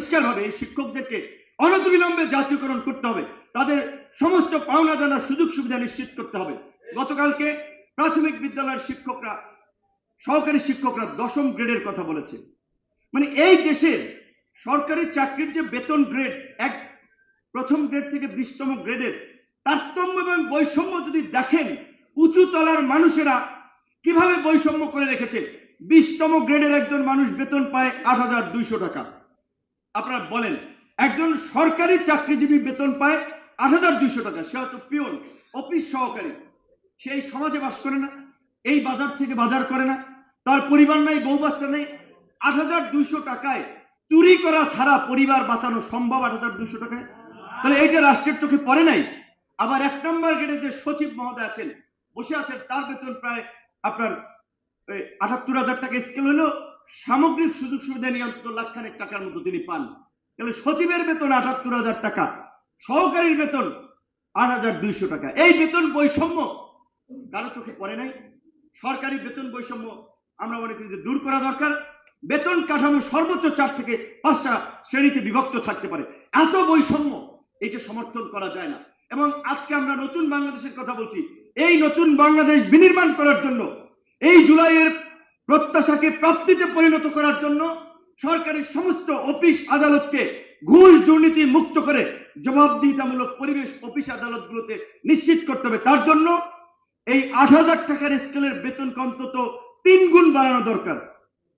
পরিষ্কারভাবে এই শিক্ষকদেরকে অনতিবিলম্বে জাতীয়করণ করতে হবে। তাদের সমস্ত পাওনা জানার সুযোগ সুবিধা নিশ্চিত করতে হবে। গতকালকে প্রাথমিক বিদ্যালয়ের শিক্ষকরা, সহকারী শিক্ষকরা দশম গ্রেডের কথা বলেছে। মানে এই দেশের সরকারি চাকরির যে বেতন গ্রেড, এক প্রথম গ্রেড থেকে বিশতম গ্রেডের তারতম্য এবং বৈষম্য যদি দেখেন, উঁচু তলার মানুষেরা কীভাবে বৈষম্য করে রেখেছে? বিশতম গ্রেডের একজন মানুষ বেতন পায় আট হাজার দুইশো টাকা। আপনারা বলেন, একজন সরকারি চাকরিজীবী বেতন পায় আট হাজার দুইশো টাকা, সে হয়তো পিওন, অফিস সহকারী। সেই সমাজে বাস করে না, এই বাজার থেকে বাজার করে না, তার পরিবার নাই, বউ বাচ্চা নেই। আট হাজার দুইশো টাকায় চুরি করা ছাড়া পরিবার বাঁচানো সম্ভব আট হাজার দুইশো টাকায়? তাহলে এইটা রাষ্ট্রের চোখে পড়ে নাই? আবার এক নম্বর গেটে যে সচিব মহোদয় আছেন, বসে আছেন, তার বেতন প্রায় আপনার আটাত্তর হাজার টাকা স্কেল হলো সামগ্রিক সুযোগ সুবিধা নিয়ে অন্তত লাখখানেক টাকার মতো তিনি পান। তাহলে সচিবের বেতন আটাত্তর হাজার টাকা, সহকারীর বেতন আট হাজার দুইশো টাকা। এই বেতন বৈষম্য কারও চোখে পড়ে নাই। সরকারি বেতন বৈষম্য আমরা মনে করি দূর করা দরকার। বেতন কাঠামো সর্বোচ্চ চার থেকে পাঁচটা শ্রেণীতে বিভক্ত থাকতে পারে। এত বৈষম্য এটা সমর্থন করা যায় না। এবং আজকে আমরা নতুন বাংলাদেশের কথা বলছি। এই নতুন বাংলাদেশ বিনির্মাণ করার জন্য এই জুলাইয়ের প্রত্যাশাকে প্রাপ্তিতে পরিণত করার জন্য সরকারের সমস্ত অফিস আদালতকে ঘুষ দুর্নীতি মুক্ত করে জবাবদিহিতামূলক পরিবেশ অফিস আদালতগুলোতে নিশ্চিত করতে হবে। তার জন্য এই আট হাজার টাকার স্কেলের বেতন অন্তত তিন গুণ বাড়ানো দরকার।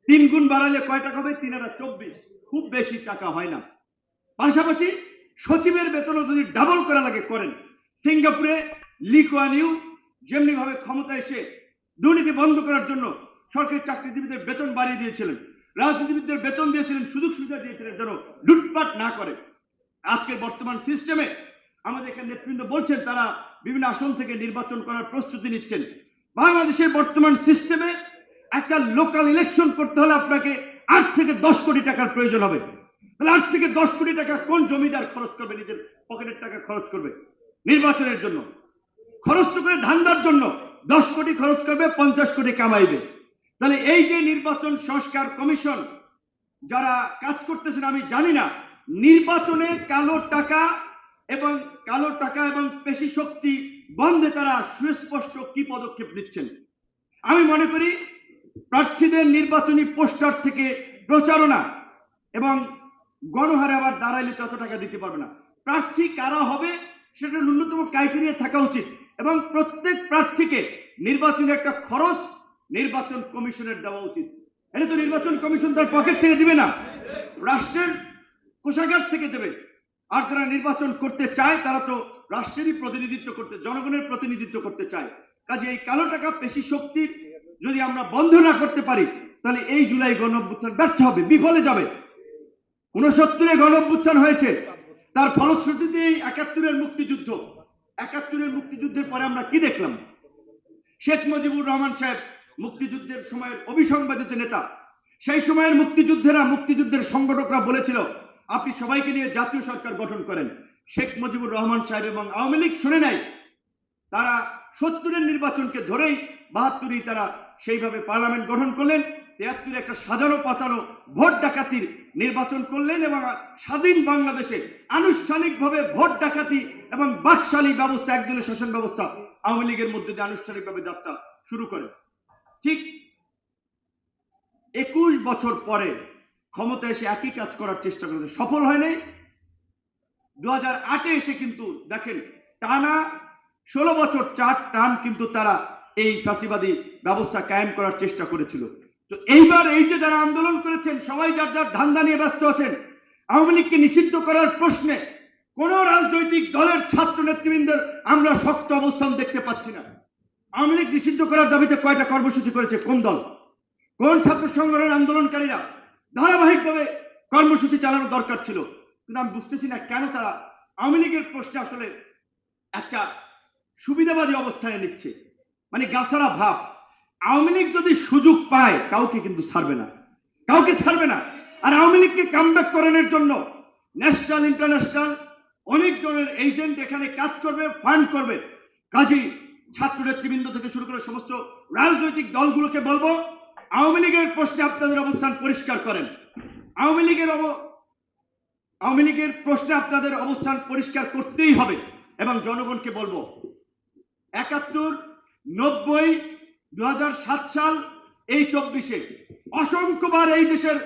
তিন গুণ বাড়ালে কয় টাকা হবে? তিন হাজার চব্বিশ। খুব বেশি টাকা হয় না। পাশাপাশি সচিবের বেতনও যদি ডাবল করা লাগে, করেন। সিঙ্গাপুরে লিকুয়ান ইউ যেমনি ভাবে ক্ষমতা এসে দুর্নীতি বন্ধ করার জন্য সরকারি চাকরিজীবীদের বেতন বাড়িয়ে দিয়েছিলেন। রাজনীতিবিদদের বেতন দিয়েছিলেন, সুযোগ সুবিধা দিয়েছিলেন যেন লুটপাট না করে। আজকের বর্তমান সিস্টেমে আমাদের এখানে নেতৃবৃন্দ বলছেন, তারা বিভিন্ন আসন থেকে নির্বাচন করার প্রস্তুতি নিচ্ছেন। বাংলাদেশের বর্তমান সিস্টেমে একটা লোকাল ইলেকশন করতে হলে আপনাকে আট থেকে দশ কোটি টাকার প্রয়োজন হবে। তাহলে আট থেকে দশ কোটি টাকা কোন জমিদার খরচ করবে? নিজের পকেটের টাকা খরচ করবে নির্বাচনের জন্য। খরচ তো করে ধান্দার জন্য। দশ কোটি খরচ করবে, পঞ্চাশ কোটি কামাইবে। তাহলে এই যে নির্বাচন সংস্কার কমিশন, যারা কাজ করতেছেন, আমি জানি না, নির্বাচনে কালো টাকা এবং কালো টাকা এবং পেশি শক্তি বন্ধে তারা সুস্পষ্ট কি পদক্ষেপ নিচ্ছেন? আমি মনে করি প্রার্থীদের নির্বাচনী পোস্টার থেকে প্রচারণা এবং গণহারে আবার দাঁড়াইলে তত টাকা দিতে পারবে না। প্রার্থী কারা হবে সেটা ন্যূনতম ক্রাইটেরিয়া থাকা উচিত এবং প্রত্যেক প্রার্থীকে নির্বাচনের একটা খরচ নির্বাচন কমিশনের দেওয়া উচিত। এটা তো নির্বাচন কমিশন তার পকেট থেকে দিবে না। রাষ্ট্রের কোষাগার থেকে দেবে। আর যারা নির্বাচন করতে চায়, তারা তো রাষ্ট্রেরই প্রতিনিধিত্ব করতে, জনগণের প্রতিনিধিত্ব করতে চায়। কাজে এই কালো টাকা পেশি শক্তির যদি আমরা বন্ধ না করতে পারি, তাহলে এই জুলাই গণ অভ্যুত্থান ব্যর্থ হবে, বিফলে যাবে। উনসত্তরে গণ অভ্যুত্থান হয়েছে। তার ফলশ্রুতিতে এই একাত্তরের মুক্তিযুদ্ধ। একাত্তরের মুক্তিযুদ্ধের পরে আমরা কি দেখলাম? শেখ মুজিবুর রহমান সাহেব মুক্তিযুদ্ধের সময়ের অবিসংবাদিত নেতা। সেই সময়ের মুক্তিযুদ্ধেরা মুক্তিযুদ্ধের সংগঠকরা বলেছিল, আপনি সবাইকে নিয়ে জাতীয় সরকার গঠন করেন। শেখ মুজিবুর রহমান সাহেব এবং আওয়ামী লীগ শুনে নাই তারা সত্তরের নির্বাচনকে ধরেই বাহাত্তরই তারা সেইভাবে পার্লামেন্ট গঠন করলেন, তিয়াত্তরে একটা সাজানো পাচানো ভোট ডাকাতির নির্বাচন করলেন এবং স্বাধীন বাংলাদেশে আনুষ্ঠানিকভাবে ভোট ডাকাতি এবং বাকশালী ব্যবস্থা, একদলীয় শাসন ব্যবস্থা আওয়ামী লীগের মধ্যে দিয়ে আনুষ্ঠানিকভাবে যাত্রা শুরু করে। ঠিক একুশ বছর পরে ক্ষমতা এসে একই কাজ করার চেষ্টা করেছে। সফল হয় নাই দু হাজার আটে এসে কিন্তু দেখেন টানা ষোলো বছর চার টান কিন্তু তারা এই ফাঁসিবাদী ব্যবস্থা কায়েম করার চেষ্টা করেছিল। তো এইবার এই যে যারা আন্দোলন করেছেন, সবাই যার যার ধান্দা নিয়ে ব্যস্ত আছেন, আওয়ামী লীগকে নিষিদ্ধ করার প্রশ্নে কোন রাজনৈতিক দলের ছাত্র নেতৃবৃন্দের আমরা শক্ত অবস্থান দেখতে পাচ্ছি না। আওয়ামী লীগ নিষিদ্ধ করার দাবিতে কয়টা কর্মসূচি করেছে? কোন দল? কোন ছাত্র সংগঠনের আন্দোলনকারীরা? ধারাবাহিকভাবে কর্মসূচি চালানো দরকার ছিল। কিন্তু আমি বুঝতেছি না কেন তারা আওয়ামী লীগের প্রশ্নে আসলে একটা সুবিধাবাদী অবস্থানে নিচ্ছে। মানে গাছারা ভাব। আওয়ামী লীগ যদি সুযোগ পায়, কাউকে কিন্তু ছাড়বে না। কাউকে ছাড়বে না। আর আওয়ামী লীগকে কামব্যাক করানোর জন্য ন্যাশনাল ইন্টারন্যাশনাল অনেক জনের এজেন্ট এখানে কাজ করবে ফান্ড করবে। কাজী ছাত্র নেতৃবৃন্দ থেকে শুরু করে সমস্ত রাজনৈতিক দলগুলোকে বলব, আওয়ামী লীগের প্রশ্নে আপনাদের অবস্থান পরিষ্কার করেন। আওয়ামী লীগের আওয়ামী লীগের প্রশ্নে আপনাদের অবস্থান পরিষ্কার করতেই হবে এবং জনগণকে বলব, একাত্তর নব্বই দু সাল এই চব্বিশে অসংখ্যবার এই দেশের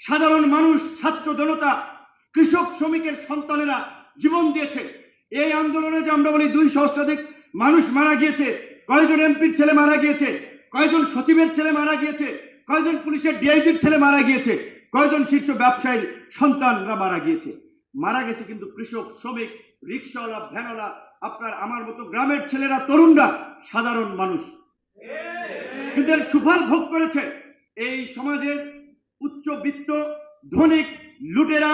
সাধারণ মানুষ, ছাত্র জনতা, কৃষক, শ্রমিকের সন্তানেরা জীবন দিয়েছে। এই আন্দোলনে যে আমরা বলি দুই সহস্রাধিক মানুষ মারা গিয়েছে, কয়জন এমপির ছেলে মারা গিয়েছে, কয়জন সচিবের ছেলে মারা গিয়েছে, কয়জন পুলিশের ডিআইজির ছেলে মারা গিয়েছে, কয়জন শীর্ষ ব্যবসায়ীর সন্তানরা মারা গিয়েছে। মারা গেছে কিন্তু কৃষক, শ্রমিক, রিক্সাওয়ালা, ভ্যানওয়ালা, আপনার আমার মতো গ্রামের ছেলেরা, তরুণরা, সাধারণ মানুষ। কিন্তু সুফল ভোগ করেছে এই সমাজের উচ্চবিত্ত ধনিক, লুটেরা,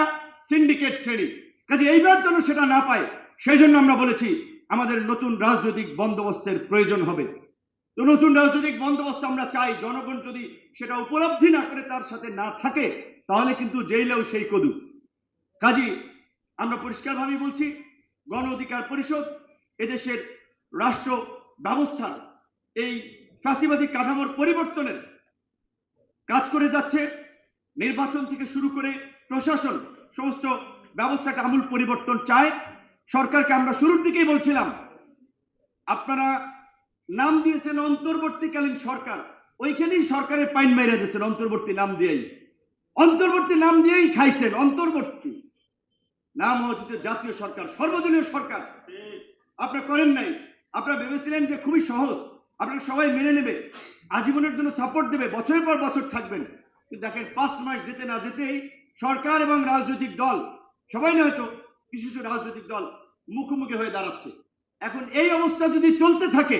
সিন্ডিকেট শ্রেণি। কাজে এইবার যেন সেটা না পায়, সেই জন্য আমরা বলেছি আমাদের নতুন রাজনৈতিক বন্দোবস্তের প্রয়োজন হবে। তো নতুন রাজনৈতিক বন্দোবস্ত আমরা চাই, জনগণ যদি সেটা উপলব্ধি না করে তার সাথে না থাকে, তাহলে কিন্তু জেলেও সেই কদু। কাজী, আমরা পরিষ্কারভাবেই বলছি, গণ অধিকার পরিষদ এদেশের রাষ্ট্র ব্যবস্থার এই ফ্যাসিবাদী কাঠামোর পরিবর্তনের কাজ করে যাচ্ছে। নির্বাচন থেকে শুরু করে প্রশাসন সমস্ত ব্যবস্থাটা আমূল পরিবর্তন চায়। সরকারকে আমরা শুরুর দিকেই বলছিলাম, আপনারা নাম দিয়েছেন অন্তর্বর্তীকালীন সরকার, ওইখানেই সরকারের পাইন মেরে দিয়েছেন অন্তর্বর্তী নাম দিয়েই। অন্তর্বর্তী নাম দিয়েই খাইছেন, অন্তর্বর্তী। নাম হচ্ছে জাতীয় সরকার, সর্বদলীয় সরকার। আপনারা করেন নাই, আপনারা ভেবেছিলেন যে খুবই সহজ, আপনারা সবাই মেনে নেবে, আজীবনের জন্য সাপোর্ট দেবে, বছরের পর বছর থাকবেন। কিন্তু দেখেন, পাঁচ মাস যেতে না যেতেই সরকার এবং রাজনৈতিক দল, সবাই না হয়তো কিছু রাজনৈতিক দল মুখোমুখি হয়ে দাঁড়াচ্ছে। এখন এই অবস্থা যদি চলতে থাকে,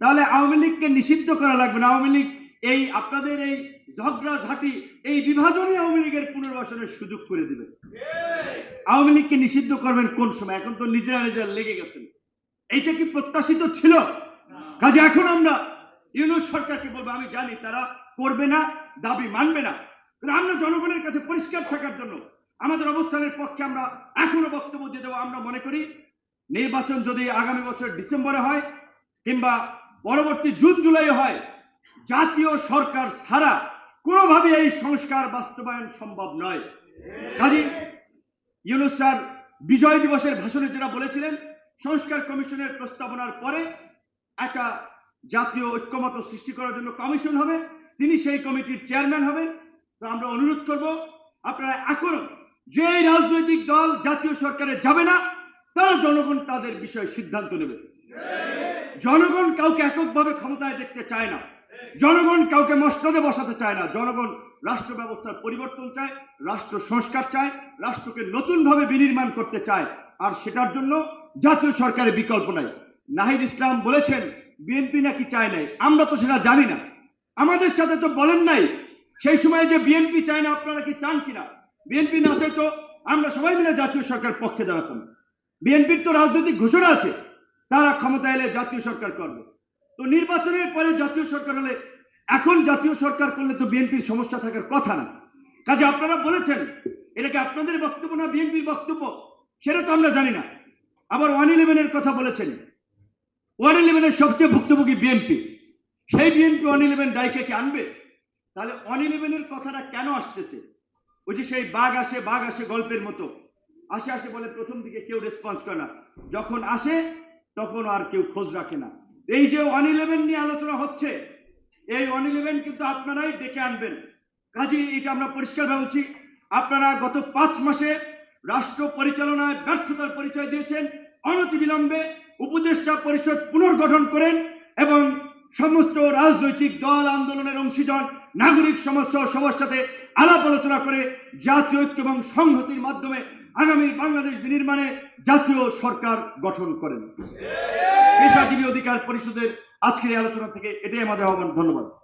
তাহলে আওয়ামী লীগকে নিষিদ্ধ করা লাগবে না। আওয়ামী লীগ এই আপনাদের এই ঝগড়া ঝাঁটি এই বিভাজনই আওয়ামী লীগের পুনর্বাসনের সুযোগ করে দিবে। আওয়ামী লীগকে নিষিদ্ধ করবেন কোন সময়? এখন তো নিজেরা নিজেরা লেগে গেছেন। এইটা কি প্রত্যাশিত ছিল? কাজে এখন আমরা ইউনুস সরকারকে বলব, আমি জানি তারা করবে না, দাবি মানবে না। আমরা জনগণের কাছে পরিষ্কার থাকার জন্য আমাদের অবস্থানের পক্ষে আমরা এখনও বক্তব্য দিয়ে দেবো, আমরা মনে করি নির্বাচন যদি আগামী বছর ডিসেম্বরে হয় কিংবা পরবর্তী জুন জুলাই হয়, জাতীয় সরকার ছাড়া কোনোভাবে এই সংস্কার বাস্তবায়ন সম্ভব নয়। কাজী ইউনুস স্যার বিজয় দিবসের ভাষণে যেটা বলেছিলেন, সংস্কার কমিশনের প্রস্তাবনার পরে একটা জাতীয় ঐক্যমত সৃষ্টি করার জন্য কমিশন হবে, তিনি সেই কমিটির চেয়ারম্যান হবেন। তো আমরা অনুরোধ করব, আপনারা এখনও যে রাজনৈতিক দল জাতীয় সরকারে যাবে না, তারা জনগণ তাদের বিষয়ে সিদ্ধান্ত নেবে। জনগণ কাউকে এককভাবে ক্ষমতায় দেখতে চায় না। জনগণ কাউকে মসনদে বসাতে চায় না। জনগণ রাষ্ট্র ব্যবস্থার পরিবর্তন চায়, রাষ্ট্র সংস্কার চায়, রাষ্ট্রকে নতুনভাবে বিনির্মাণ করতে চায়। আর সেটার জন্য জাতীয় সরকারের বিকল্প নাই। নাহিদ ইসলাম বলেছেন, বিএনপি নাকি চায় নাই। আমরা তো সেটা জানি না। আমাদের সাথে তো বলেন নাই, সেই সময় যে বিএনপি চায় না, আপনারা কি চান কিনা? বিএনপি না চাইতো আমরা সবাই মিলে জাতীয় সরকার পক্ষে দাঁড়াতাম। বিএনপির তো রাজনৈতিক ঘোষণা আছে, তারা ক্ষমতা এলে জাতীয় সরকার করবে। তো নির্বাচনের পরে জাতীয় সরকার হলে এখন জাতীয় সরকার করলে তো বিএনপির সমস্যা থাকার কথা না। কাজে আপনারা বলেছেন, এটা কি আপনাদের বক্তব্য না বিএনপির বক্তব্য? সেটা তো আমরা জানি না। আবার ওয়ান ইলেভেনের কথা বলেছেন। ওয়ান ইলেভেনের সবচেয়ে ভুক্তভোগী বিএনপি সেই বিএনপি ওয়ান ইলেভেন ডাইকে আনবে? তাহলে ওয়ান ইলেভেনের কথাটা কেন আসতেছে? ওই যে সেই বাঘ আসে বাঘ আসে গল্পের মতো। আসে আসে বলে প্রথম দিকে কেউ রেসপন্স করে না। যখন আসে, তখন আর কেউ খোঁজ রাখে না। এই যে ওয়ান ইলেভেন নিয়ে আলোচনা হচ্ছে, এই ওয়ান ইলেভেন কিন্তু আপনারাই ডেকে আনবেন। কাজে এটা আমরা পরিষ্কার বলছি আপনারা গত পাঁচ মাসে রাষ্ট্র পরিচালনায় ব্যর্থতার পরিচয় দিয়েছেন, অনতিবিলম্বে উপদেষ্টা পরিষদ পুনর্গঠন করেন এবং সমস্ত রাজনৈতিক দল আন্দোলনের অংশীজন নাগরিক সমস্যা সবার সাথে আলাপ আলোচনা করে জাতীয় ঐক্য এবং সংহতির মাধ্যমে আগামী বাংলাদেশ বিনির্মাণে জাতীয় সরকার গঠন করেন। পেশাজীবী অধিকার পরিষদের আজকের আলোচনা থেকে এটাই আমাদের আহ্বান। ধন্যবাদ।